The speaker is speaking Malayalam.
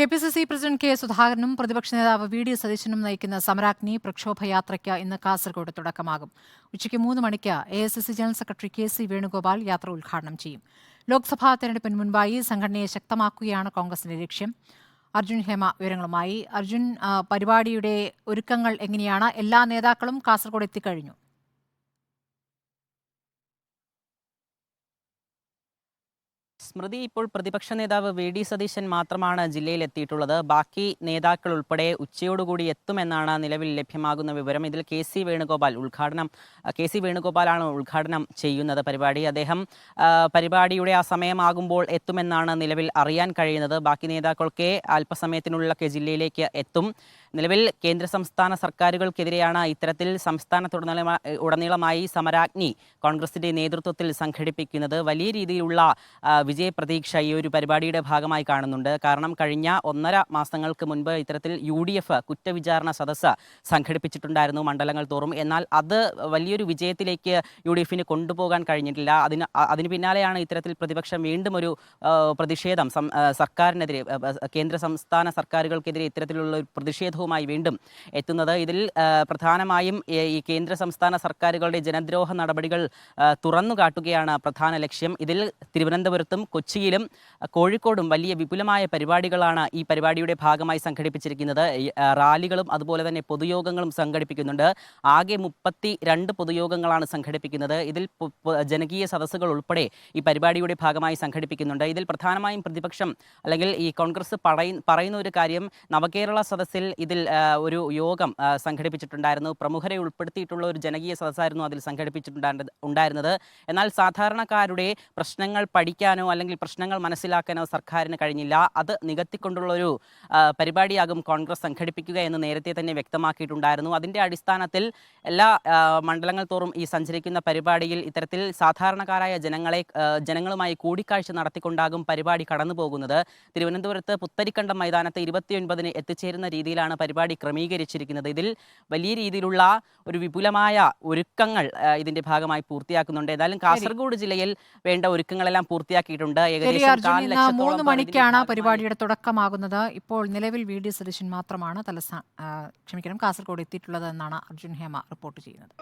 K P C C president K സുധാകരനും പ്രതിപക്ഷ നേതാവ് വി ഡി സതീശനും നയിക്കുന്ന സമരാഗ്നി പ്രക്ഷോഭയാത്രയ്ക്ക് ഇന്ന് കാസർഗോഡ് തുടക്കമാകും. ഉച്ചയ്ക്ക് മൂന്ന് മണിക്ക് A S C general secretary K C Venugopal യാത്ര ഉദ്ഘാടനം ചെയ്യും. ലോക്സഭാ തെരഞ്ഞെടുപ്പിന് മുൻപായി സംഘടനയെ ശക്തമാക്കുകയാണ് കോൺഗ്രസിന്റെ ലക്ഷ്യം. അർജുൻ ഹേമ വിവരങ്ങളുമായി. അർജുൻ പരിപാടിയുടെ ഒരുക്കങ്ങൾ എങ്ങനെയാണ്? എല്ലാ നേതാക്കളും കാസർഗോഡ് എത്തിക്കഴിഞ്ഞു. സ്മൃതി ഇപ്പോൾ പ്രതിപക്ഷ നേതാവ് വി ഡി സതീശൻ മാത്രമാണ് ജില്ലയിൽ എത്തിയിട്ടുള്ളത് ബാക്കി നേതാക്കൾ ഉൾപ്പെടെ ഉച്ചയോടുകൂടി എത്തുമെന്നാണ് നിലവിൽ ലഭ്യമാകുന്ന വിവരം. ഇതിൽ കെ സി വേണുഗോപാൽ ഉദ്ഘാടനം കെ സി വേണുഗോപാലാണ് ഉദ്ഘാടനം ചെയ്യുന്നത് പരിപാടി. അദ്ദേഹം പരിപാടിയുടെ ആ സമയമാകുമ്പോൾ എത്തുമെന്നാണ് നിലവിൽ അറിയാൻ കഴിയുന്നത്. ബാക്കി നേതാക്കളൊക്കെ അല്പസമയത്തിനുള്ളിലൊക്കെ ജില്ലയിലേക്ക് എത്തും. നിലവിൽ കേന്ദ്ര സംസ്ഥാന സർക്കാരുകൾക്കെതിരെയാണ് ഇത്തരത്തിൽ സംസ്ഥാനത്തുടനീള ഉടനീളമായി സമരാഗ്നി കോൺഗ്രസിന്റെ നേതൃത്വത്തിൽ സംഘടിപ്പിക്കുന്നത്. വലിയ രീതിയിലുള്ള ആ, വിജയപ്രതീക്ഷ ഈ ഒരു പരിപാടിയുടെ ഭാഗമായി കാണുന്നുണ്ട്. കാരണം കഴിഞ്ഞ ഒന്നര മാസങ്ങൾക്ക് മുൻപ് ഇത്തരത്തിൽ യു ഡി എഫ് കുറ്റവിചാരണ സദസ്സ് സംഘടിപ്പിച്ചിട്ടുണ്ടായിരുന്നു മണ്ഡലങ്ങൾ തോറും. എന്നാൽ അത് വലിയൊരു വിജയത്തിലേക്ക് യു ഡി എഫിന് കൊണ്ടുപോകാൻ കഴിഞ്ഞിട്ടില്ല. അതിന് അതിന് പിന്നാലെയാണ് ഇത്തരത്തിൽ പ്രതിപക്ഷം വീണ്ടും ഒരു പ്രതിഷേധം സർക്കാരിനെതിരെ കേന്ദ്ര സംസ്ഥാന സർക്കാരുകൾക്കെതിരെ ഇത്തരത്തിലുള്ള ഒരു പ്രതിഷേധവുമായി വീണ്ടും എത്തുന്നത്. ഇതിൽ പ്രധാനമായും ഈ കേന്ദ്ര സംസ്ഥാന സർക്കാരുകളുടെ ജനദ്രോഹ നടപടികൾ തുറന്നു കാട്ടുകയാണ് പ്രധാന ലക്ഷ്യം. ഇതിൽ തിരുവനന്തപുരത്തും കൊച്ചിയിലും കോഴിക്കോടും വലിയ വിപുലമായ പരിപാടികളാണ് ഈ പരിപാടിയുടെ ഭാഗമായി സംഘടിപ്പിച്ചിരിക്കുന്നത്. റാലികളും അതുപോലെ തന്നെ പൊതുയോഗങ്ങളും സംഘടിപ്പിക്കുന്നുണ്ട്. ആകെ മുപ്പത്തി രണ്ട് പൊതുയോഗങ്ങളാണ് സംഘടിപ്പിക്കുന്നത്. ഇതിൽ ജനകീയ സദസ്സുകൾ ഉൾപ്പെടെ ഈ പരിപാടിയുടെ ഭാഗമായി സംഘടിപ്പിക്കുന്നുണ്ട്. ഇതിൽ പ്രധാനമായും പ്രതിപക്ഷം അല്ലെങ്കിൽ ഈ കോൺഗ്രസ് പറയ പറയുന്ന ഒരു കാര്യം നവകേരള സദസ്സിൽ ഇതിൽ ഒരു യോഗം സംഘടിപ്പിച്ചിട്ടുണ്ടായിരുന്നു. പ്രമുഖരെ ഉൾപ്പെടുത്തിയിട്ടുള്ള ഒരു ജനകീയ സദസ്സായിരുന്നു അതിൽ സംഘടിപ്പിച്ചിട്ടുണ്ടായിരുന്നത്. എന്നാൽ സാധാരണക്കാരുടെ പ്രശ്നങ്ങൾ പഠിക്കാനോ അല്ലെങ്കിൽ പ്രശ്നങ്ങൾ മനസ്സിലാക്കാനോ സർക്കാരിന് കഴിഞ്ഞില്ല. അത് നികത്തിക്കൊണ്ടുള്ളൊരു പരിപാടിയാകും കോൺഗ്രസ് സംഘടിപ്പിക്കുക എന്ന് നേരത്തെ തന്നെ വ്യക്തമാക്കിയിട്ടുണ്ടായിരുന്നു. അതിന്റെ അടിസ്ഥാനത്തിൽ എല്ലാ മണ്ഡലങ്ങൾ തോറും ഈ സഞ്ചരിക്കുന്ന പരിപാടിയിൽ ഇത്തരത്തിൽ സാധാരണക്കാരായ ജനങ്ങളെ ജനങ്ങളുമായി കൂടിക്കാഴ്ച നടത്തിക്കൊണ്ടാകും പരിപാടി കടന്നു പോകുന്നത് തിരുവനന്തപുരത്ത് പുത്തരിക്കണ്ടം മൈതാനത്ത് ഇരുപത്തിയൊൻപതിന് എത്തിച്ചേരുന്ന രീതിയിലാണ് പരിപാടി ക്രമീകരിച്ചിരിക്കുന്നത്. ഇതിൽ വലിയ രീതിയിലുള്ള ഒരു വിപുലമായ ഒരുക്കങ്ങൾ ഇതിന്റെ ഭാഗമായി പൂർത്തിയാക്കുന്നുണ്ട്. ഏതായാലും കാസർഗോഡ് ജില്ലയിൽ വേണ്ട ഒരുക്കങ്ങളെല്ലാം പൂർത്തിയാക്കിയിട്ടുണ്ട്. ശരി ഏകദേശം മൂന്ന് മണിക്കാണ് പരിപാടിയുടെ തുടക്കമാകുന്നത്. ഇപ്പോൾ നിലവിൽ വി ഡി സതീശൻ മാത്രമാണ് തലസ്ഥാന ക്ഷമിക്കണം കാസർഗോഡ് എത്തിയിട്ടുള്ളത് എന്നാണ് അർജുൻ ഹേമ റിപ്പോർട്ട് ചെയ്യുന്നത്.